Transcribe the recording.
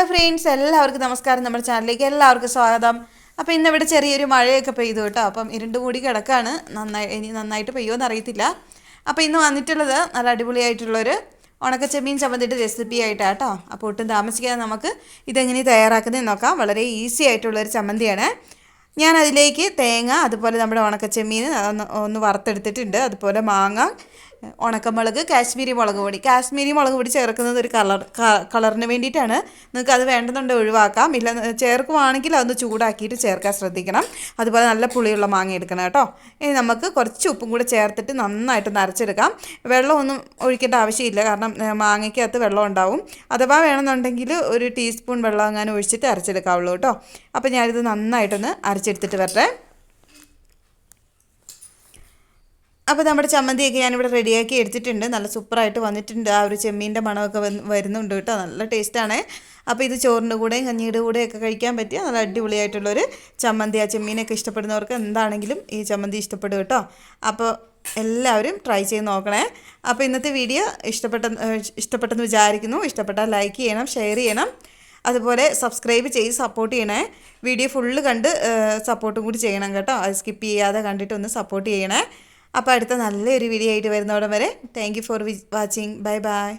Hello friends എല്ലാവർക്കും നമസ്കാരം. നമ്മുടെ ചാനലിലേക്ക് എല്ലാവർക്കും സ്വാഗതം. അപ്പോൾ ഇന്ന് ഇവിടെ ചെറിയൊരു മഴയൊക്കെ പെയ്തു കേട്ടോ. അപ്പം ഇരുണ്ട് കൂടി കിടക്കാണ്. നന്നായി ഇനി നന്നായിട്ട് പെയ്യുമെന്ന് അറിയത്തില്ല. അപ്പോൾ ഇന്ന് വന്നിട്ടുള്ളത് നല്ല അടിപൊളിയായിട്ടുള്ളൊരു ഉണക്കച്ചെമ്മീൻ ചമ്മന്തിയുടെ റെസിപ്പി ആയിട്ടാണ് കേട്ടോ. അപ്പോൾ ഒട്ടും താമസിക്കാതെ നമുക്ക് ഇതെങ്ങനെ തയ്യാറാക്കുന്നതെന്ന് നോക്കാം. വളരെ ഈസി ആയിട്ടുള്ളൊരു ചമ്മന്തിയാണ്. ഞാൻ അതിലേക്ക് തേങ്ങ അതുപോലെ നമ്മുടെ ഉണക്കച്ചെമ്മീൻ ഒന്ന് വറുത്തെടുത്തിട്ടുണ്ട്. അതുപോലെ മാങ്ങ ഉണക്കമുളക് കാശ്മീരി മുളക് പൊടി. കാശ്മീരി മുളക് പൊടി ചേർക്കുന്നത് ഒരു കളർ കളറിന് വേണ്ടിയിട്ടാണ്. നിങ്ങൾക്ക് അത് വേണ്ടതുണ്ട് ഒഴിവാക്കാം. ഇല്ല ചേർക്കുവാണെങ്കിൽ അതൊന്ന് ചൂടാക്കിയിട്ട് ചേർക്കാൻ ശ്രദ്ധിക്കണം. അതുപോലെ നല്ല പുളിയുള്ള മാങ്ങ എടുക്കണം കേട്ടോ. ഇനി നമുക്ക് കുറച്ച് ഉപ്പും കൂടെ ചേർത്തിട്ട് നന്നായിട്ട് നരച്ചെടുക്കാം. വെള്ളമൊന്നും ഒഴിക്കേണ്ട ആവശ്യമില്ല. കാരണം മാങ്ങയ്ക്കകത്ത് വെള്ളം ഉണ്ടാവും. അഥവാ വേണമെന്നുണ്ടെങ്കിൽ ഒരു ടീസ്പൂൺ വെള്ളം അങ്ങനെ ഒഴിച്ചിട്ട് അരച്ചെടുക്കാവുള്ളൂ കേട്ടോ. അപ്പോൾ ഞാനിത് നന്നായിട്ടൊന്ന് അരച്ചെടുത്തിട്ട് വരട്ടെ. അപ്പോൾ നമ്മുടെ ചമ്മന്തിയൊക്കെ ഞാനിവിടെ റെഡിയാക്കി എടുത്തിട്ടുണ്ട്. നല്ല സൂപ്പറായിട്ട് വന്നിട്ടുണ്ട്. ആ ഒരു ചെമ്മീന്റെ മണമൊക്കെ വരുന്നുണ്ട് കേട്ടോ. നല്ല ടേസ്റ്റാണ്. അപ്പോൾ ഇത് ചോറിന്റെ കൂടെയും കഞ്ഞിയുടെ കൂടെയൊക്കെ കഴിക്കാൻ പറ്റിയ നല്ല അടിപൊളിയായിട്ടുള്ളൊരു ചമ്മന്തി. ആ ചെമ്മീനൊക്കെ ഇഷ്ടപ്പെടുന്നവർക്ക് എന്താണെങ്കിലും ഈ ചമ്മന്തി ഇഷ്ടപ്പെടും കേട്ടോ. അപ്പോൾ എല്ലാവരും ട്രൈ ചെയ്ത് നോക്കണേ. അപ്പോൾ ഇന്നത്തെ വീഡിയോ ഇഷ്ടപ്പെട്ട ഇഷ്ടപ്പെട്ടെന്ന് വിചാരിക്കുന്നു. ഇഷ്ടപ്പെട്ടാൽ ലൈക്ക് ചെയ്യണം ഷെയർ ചെയ്യണം. അതുപോലെ സബ്സ്ക്രൈബ് ചെയ്ത് സപ്പോർട്ട് ചെയ്യണേ. വീഡിയോ ഫുള്ള് കണ്ട് സപ്പോർട്ടും കൂടി ചെയ്യണം കേട്ടോ. അത് സ്കിപ്പ് ചെയ്യാതെ കണ്ടിട്ട് ഒന്ന് സപ്പോർട്ട് ചെയ്യണേ. അപ്പോൾ അടുത്ത നല്ലൊരു വീഡിയോ ആയിട്ട് വരുന്നവിടം വരെ thank you for watching bye bye